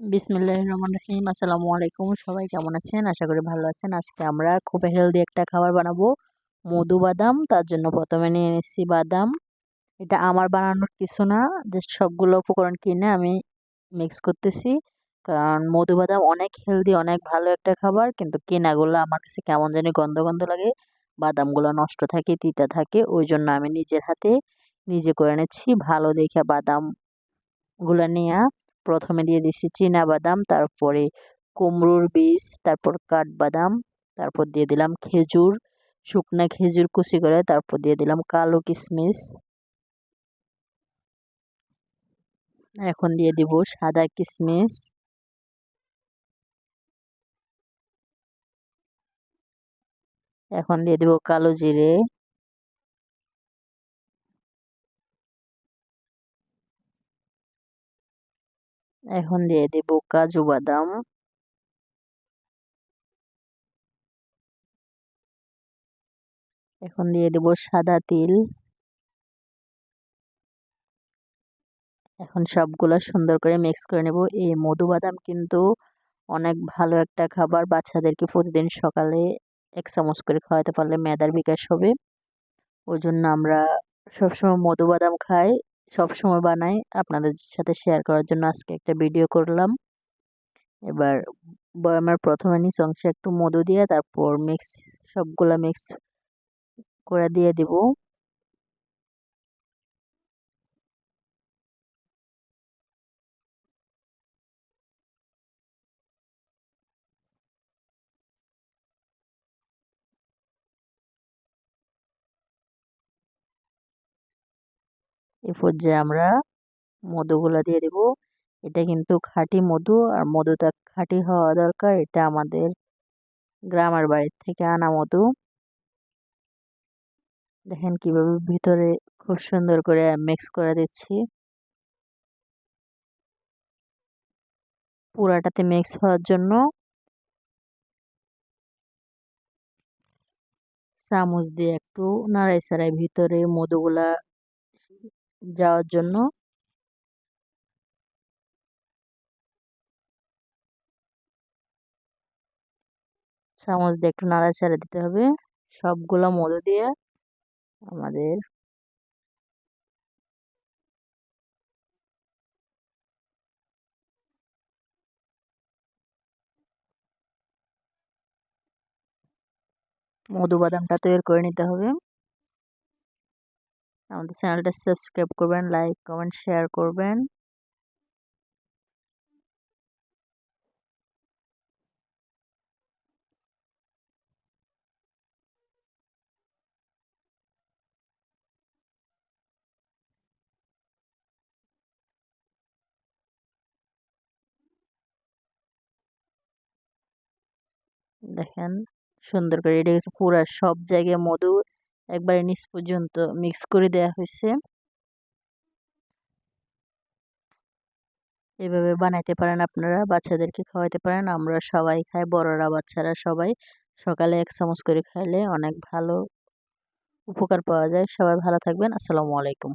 বিসমিল্লাহ রহমান রহিম। আসসালামু আলাইকুম সবাই কেমন আছেন? আশা করি ভালো আছেন। আজকে আমরা খুব হেলদি একটা খাবার বানাবো। মধু বাদাম, তার জন্য প্রথমে নিয়ে নিচ্ছি বাদাম। এটা আমার বানানোর কিছু না জাস্ট সবগুলো উপকরণ কিনে আমি মিক্স করতেছি। কারণ মধু বাদাম অনেক হেলদি, অনেক ভালো একটা খাবার, কিন্তু কেনাগুলো আমার কাছে কেমন জানি গন্ধ গন্ধ লাগে। বাদামগুলো নষ্ট থাকে, তিতা থাকে, ওই জন্য আমি নিজের হাতে নিজে করে নিচ্ছি। ভালো দেখে বাদামগুলো নিয়ে। প্রথমে দিয়ে দিচ্ছি চীনা বাদাম, তারপরে কুমড়োর বীজ, তারপর কাঠবাদাম, তারপর দিয়ে দিলাম খেজুর, শুকনা খেজুর কুচি করে তারপর দিয়ে দিলাম কালো কিশমিশ। এখন দিয়ে দিব সাদা কিশমিশ। এখন দিয়ে দিব কালো জিরে। এখন দিয়ে দেব কাজু বাদাম। এখন দিয়ে দেব সাদা তিল। এখন সবগুলো সুন্দর করে মিক্স করে নেব। এই মধু বাদাম কিন্তু অনেক ভালো একটা খাবার। বাচ্চাদেরকে প্রতিদিন সকালে এক চামচ করে খাওয়াতে পারলে মেদার বিকাশ হবে। ওই জন্য আমরা সবসময় মধু বাদাম খাই। সব সময় বানাই। আপনাদের সাথে শেয়ার করার জন্য আজকে একটা ভিডিও করলাম। এবার বয়ামের প্রথমে নিচ অংশে একটু মধু দিয়ে, তারপর মিক্স সবগুলা মিক্স করে দিয়ে দিব। এই পর্যায়ে আমরা মধুগুলো দিয়ে দেব, এটা কিন্তু খাঁটি মধু, আর মধুটা খাঁটি হওয়া দরকার, এটা আমাদের গ্রামের বাড়ির থেকে আনা মধু। দেখেন কীভাবে ভিতরে খুব সুন্দর করে মিক্স করে দিচ্ছি। পুরাটাতে মিক্স হওয়ার জন্য চামচ দিয়ে একটু নাড়াই সাড়াই ভিতরে মধুগুলা যাওয়ার জন্য। চামচ দিয়ে একটু নাড়া নাড়াচাড়া দিতে হবে। সবগুলো মধু দিয়ে আমাদের মধু বাদামটা তৈরি করে নিতে হবে। আমাদের চ্যানেলটা সাবস্ক্রাইব করবেন, লাইক, কমেন্ট, শেয়ার করবেন। দেখেন, সুন্দর করে রেডি হয়েছে পুরো সব জায়গায় মধু। একবারে নিচ পর্যন্ত মিক্স করে দেয়া হয়েছে। এভাবে বানাইতে পারেন আপনারা, বাচ্চাদেরকে খাওয়াইতে পারেন। আমরা সবাই খাই, বড়রা, বাচ্চারা সবাই। সকালে এক চামচ করে খাইলে অনেক ভালো উপকার পাওয়া যায়। সবাই ভালো থাকবেন। আসসালামু আলাইকুম।